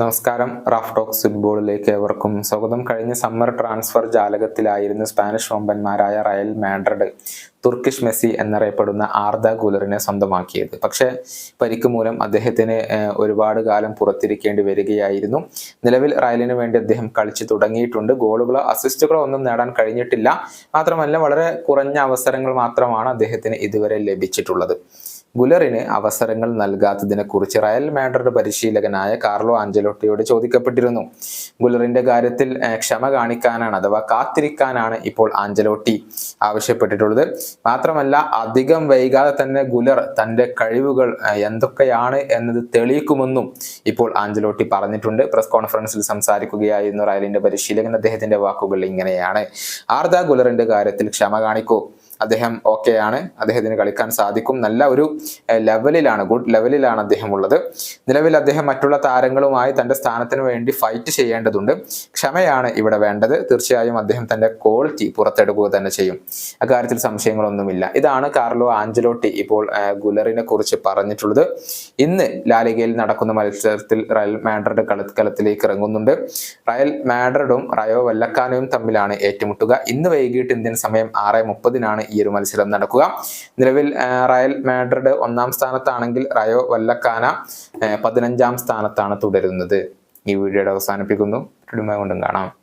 നമസ്കാരം. Raf talks ഫുട്ബോളിലേക്ക് ഏവർക്കും സ്വാഗതം. കഴിഞ്ഞ സമ്മർ ട്രാൻസ്ഫർ ജാലകത്തിലായിരുന്നു സ്പാനിഷ് വമ്പന്മാരായ റയൽ മാഡ്രിഡ് തുർക്കിഷ് മെസ്സി എന്നറിയപ്പെടുന്ന ആർദ ഗുലറിനെ സ്വന്തമാക്കിയത്. പക്ഷേ പരിക്ക് മൂലം അദ്ദേഹത്തിന് ഒരുപാട് കാലം പുറത്തിരിക്കേണ്ടി വരികയായിരുന്നു. നിലവിൽ റയലിന് വേണ്ടി അദ്ദേഹം കളിച്ചു തുടങ്ങിയിട്ടുണ്ട്. ഗോളുകളോ അസിസ്റ്റുകളോ ഒന്നും നേടാൻ കഴിഞ്ഞിട്ടില്ല. മാത്രമല്ല വളരെ കുറഞ്ഞ അവസരങ്ങൾ മാത്രമാണ് അദ്ദേഹത്തിന് ഇതുവരെ ലഭിച്ചിട്ടുള്ളത്. ഗുലറിന് അവസരങ്ങൾ നൽകാത്തതിനെ കുറിച്ച് റയൽ മാഡ്രിഡ് പരിശീലകനായ കാർലോ ആഞ്ചലോട്ടിയോട് ചോദിക്കപ്പെട്ടിരുന്നു. ഗുലറിന്റെ കാര്യത്തിൽ ക്ഷമ കാണിക്കാനാണ് അഥവാ കാത്തിരിക്കാനാണ് ഇപ്പോൾ ആഞ്ചലോട്ടി ആവശ്യപ്പെട്ടിട്ടുള്ളത്. മാത്രമല്ല അധികം വൈകാതെ തന്നെ ഗുലർ തന്റെ കഴിവുകൾ എന്തൊക്കെയാണ് എന്നത് തെളിയിക്കുമെന്നും ഇപ്പോൾ ആഞ്ചലോട്ടി പറഞ്ഞിട്ടുണ്ട്. പ്രസ് കോൺഫറൻസിൽ സംസാരിക്കുകയായിരുന്നു റയലിന്റെ പരിശീലകൻ. അദ്ദേഹത്തിന്റെ വാക്കുകൾ ഇങ്ങനെയാണ്. ആർദ ഗുലറിന്റെ കാര്യത്തിൽ ക്ഷമ കാണിക്കൂ. അദ്ദേഹം ഓക്കെ ആണ്. അദ്ദേഹത്തിന് കളിക്കാൻ സാധിക്കും. നല്ല ഒരു ലെവലിലാണ് ഗുഡ് ലെവലിലാണ് അദ്ദേഹം ഉള്ളത് നിലവിൽ അദ്ദേഹം മറ്റുള്ള താരങ്ങളുമായി തന്റെ സ്ഥാനത്തിന് വേണ്ടി ഫൈറ്റ് ചെയ്യേണ്ടതുണ്ട്. ക്ഷമയാണ് ഇവിടെ വേണ്ടത്. തീർച്ചയായും അദ്ദേഹം തന്റെ ക്വാളിറ്റി പുറത്തെടുക്കുക തന്നെ ചെയ്യും. അക്കാര്യത്തിൽ സംശയങ്ങളൊന്നുമില്ല. ഇതാണ് കാർലോ ആഞ്ചലോട്ടി ഇപ്പോൾ ഗുലറിനെ കുറിച്ച് പറഞ്ഞിട്ടുള്ളത്. ഇന്ന് ലാലിഗയിൽ നടക്കുന്ന മത്സരത്തിൽ റയൽ മാഡ്രിഡ് കളിക്കളത്തിലേക്ക് ഇറങ്ങുന്നുണ്ട്. റയൽ മാഡ്രിഡും റയോ വല്ലക്കാനയും തമ്മിലാണ് ഏറ്റുമുട്ടുക. ഇന്ന് വൈകിട്ട് ഇന്ത്യൻ സമയം ആറ് മുപ്പതിനാണ്. ഈ ഒരു മത്സരം നടക്കുക. നിലവിൽ റയൽ മാഡ്രിഡ് ഒന്നാം സ്ഥാനത്താണെങ്കിൽ റയോ വല്ലക്കാന പതിനഞ്ചാം സ്ഥാനത്താണ് തുടരുന്നത്. ഈ വീഡിയോയുടെ അവസാനിപ്പിക്കുന്നു. കൊണ്ടും കാണാം.